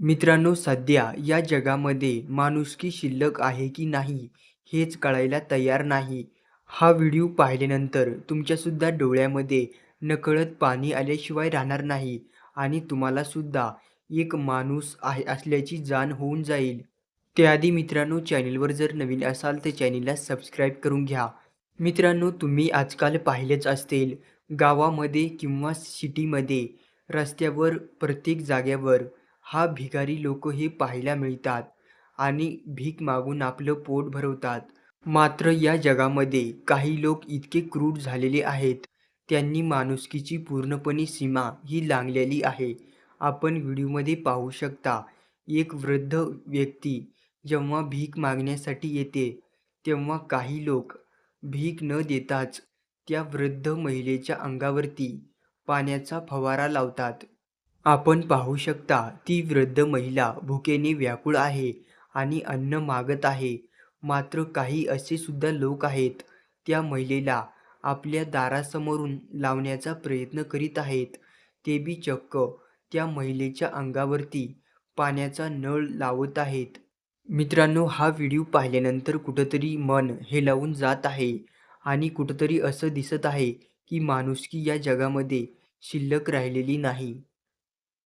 मित्रांनो सध्या या जगामध्ये माणुसकी शिल्लक आहे की नाही हेच कळायला तयार नाही. हा व्हिडिओ पाहिल्यानंतर तुमच्यासुद्धा डोळ्यामध्ये नकळत पाणी आल्याशिवाय राहणार नाही आणि तुम्हालासुद्धा एक माणूस आहे असल्याची जाण होऊन जाईल. त्याआधी मित्रांनो चॅनेलवर जर नवीन असाल तर चॅनेलला सबस्क्राईब करून घ्या. मित्रांनो तुम्ही आजकाल पाहिलेच असतील गावामध्ये किंवा सिटीमध्ये रस्त्यावर प्रत्येक जाग्यावर हा भिकारी लोक हे पाहायला मिळतात आणि भीक मागून आपलं पोट भरवतात. मात्र या जगामध्ये काही लोक इतके क्रूर झालेले आहेत त्यांनी माणुसकीची पूर्णपणे सीमा ही लांगलेली आहे. आपण व्हिडिओमध्ये पाहू शकता एक वृद्ध व्यक्ती जेव्हा भीक मागण्यासाठी येते तेव्हा काही लोक भीक न देताच त्या वृद्ध महिलेच्या अंगावरती पाण्याचा फवारा लावतात. आपण पाहू शकता ती वृद्ध महिला भुकेने व्याकुळ आहे आणि अन्न मागत आहे. मात्र काही असे सुद्धा लोक आहेत त्या महिलेला आपल्या दारासमोरून लावण्याचा प्रयत्न करीत आहेत. ते बी चक्क त्या महिलेच्या अंगावरती पाण्याचा नळ लावत आहेत. मित्रांनो हा व्हिडिओ पाहिल्यानंतर कुठंतरी मन हेलावून जात आहे आणि कुठंतरी असं दिसत आहे की माणुसकी या जगामध्ये शिल्लक राहिलेली नाही.